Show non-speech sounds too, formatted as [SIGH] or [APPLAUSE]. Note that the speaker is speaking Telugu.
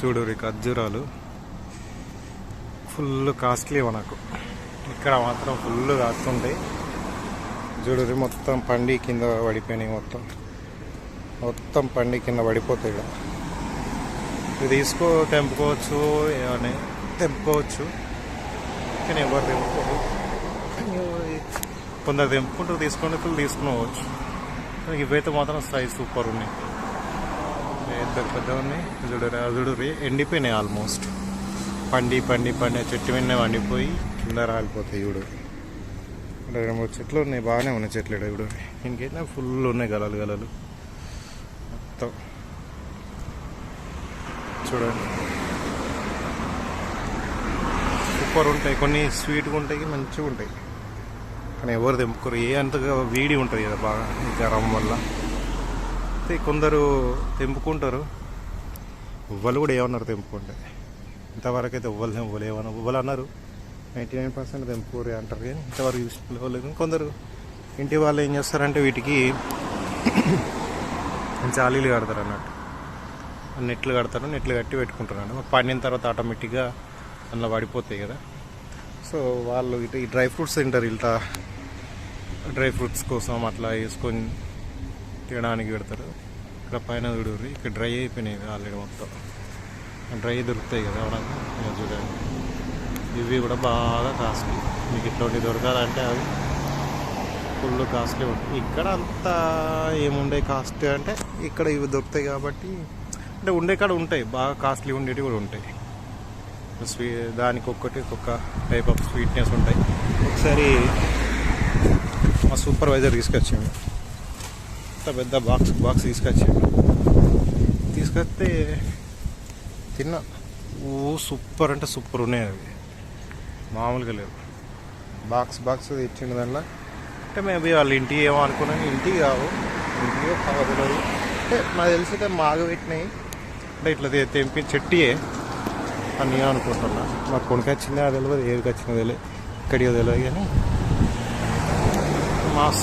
చూడు ఖర్జూరాలు. ఫుల్ కాస్ట్లీ మనకు ఇక్కడ మాత్రం ఫుల్ కాస్తుంటాయి. చూడురి మొత్తం పండి కింద పడిపోయినాయి మొత్తం. మొత్తం పండి కింద పడిపోతాయి ఇక్కడ ఇది తీసుకో తెంపుకోవచ్చు ఏమని? తెంపుకోవచ్చు. కానీ ఎవరు తెంపుకోరు? కొందరు తెంపుకుంటూ తీసుకుంటే ఫుల్ తీసుకునేవచ్చు ఇవైతే మాత్రం సైజ్ సూపర్ ఉన్నాయి. పెద్ద పెద్ద ఉన్నాయి చూడు చూడు ఎండిపోయినాయి ఆల్మోస్ట్. పండి పండి పండి చెట్టు మీద వండిపోయి కింద రాలిపోతాయి చూడు. రెండు మూడు చెట్లు ఉన్నాయి బాగానే ఉన్నాయి చెట్లు ఇక్కడ చూడు. ఇంకైతే ఫుల్ ఉన్నాయి గలలు గలలు. మొత్తం. చూడండి. సూపర్ ఉంటాయి కొన్ని స్వీట్గా ఉంటాయి మంచిగా ఉంటాయి. కానీ ఎవరు తెంపుకోరు ఏ అంతగా వేడి ఉంటుంది కదా బాగా ఈ గరం వల్ల. అయితే కొందరు తెంపుకుంటారు. ఉవ్వలు కూడా ఏమన్నారు తెంపుకుంటే? ఇంతవరకు అయితే ఉవ్వలు తెంపుకోలే ఏమన్నా ఎవ్వరు అన్నారు. నైంటీ నైన్ పర్సెంట్ తెంపుకోరు అంటారు కానీ ఇంతవరకు చూసుకోలేదు కొందరు ఇంటి వాళ్ళు ఏం చేస్తారంటే వీటికి [COUGHS] జాలీలు కడతారు అన్నట్టు. నెట్లు కడతారు నెట్లు కట్టి పెట్టుకుంటారు అన్నమాట. పండిన తర్వాత ఆటోమేటిక్గా అందులో పడిపోతాయి కదా. సో వాళ్ళు ఇటు ఈ డ్రై ఫ్రూట్స్ తింటారు ఇట్లా డ్రై ఫ్రూట్స్ కోసం అట్లా వేసుకొని తినడానికి పెడతారు. ఇక్కడ పైన చూడరు ఇక్కడ డ్రై అయిపోయినాయి ఆల్రెడీ మొత్తం. డ్రై దొరుకుతాయి కదా అవడానికి చూడండి. ఇవి కూడా బాగా కాస్ట్లీ. మీకు ఇట్లాంటివి దొరకాలంటే అవి ఫుల్ కాస్ట్లీ ఉంటాయి. ఇక్కడ అంతా ఏముండే కాస్ట్ అంటే ఇక్కడ ఇవి దొరుకుతాయి కాబట్టి అంటే ఉండే కాడ ఉంటాయి. బాగా కాస్ట్లీ ఉండేవి కూడా ఉంటాయి. స్వీ దానికి ఒక్కటి ఒక్కొక్క టైప్ ఆఫ్ స్వీట్నెస్ ఉంటాయి. ఒకసారి మా సూపర్వైజర్ తీసుకొచ్చింది. ఇంత పెద్ద బాక్స్ బాక్స్ తీసుకొచ్చిండు. తీసుకొస్తే తిన్నా. ఓ సూపర్ అంటే సూపర్ ఉన్నాయి అవి. మామూలుగా లేవు. బాక్స్ బాక్స్ తెచ్చిండు దానిలో. అంటే మేబీ వాళ్ళ ఇంటికి ఏమో అనుకున్నాను ఇంటికి కావు ఇంటికి కావదు అంటే నాకు తెలిసి అయితే మాగ పెట్టినాయి. అంటే ఇట్లా తెంపి చెట్టియే అని నేను అనుకుంటున్నా. నాకు కొనుక్కి అది తెలియదు ఏదికి వచ్చిందో తెలియదు ఇక్కడికి తెలియదు కానీ. మాస్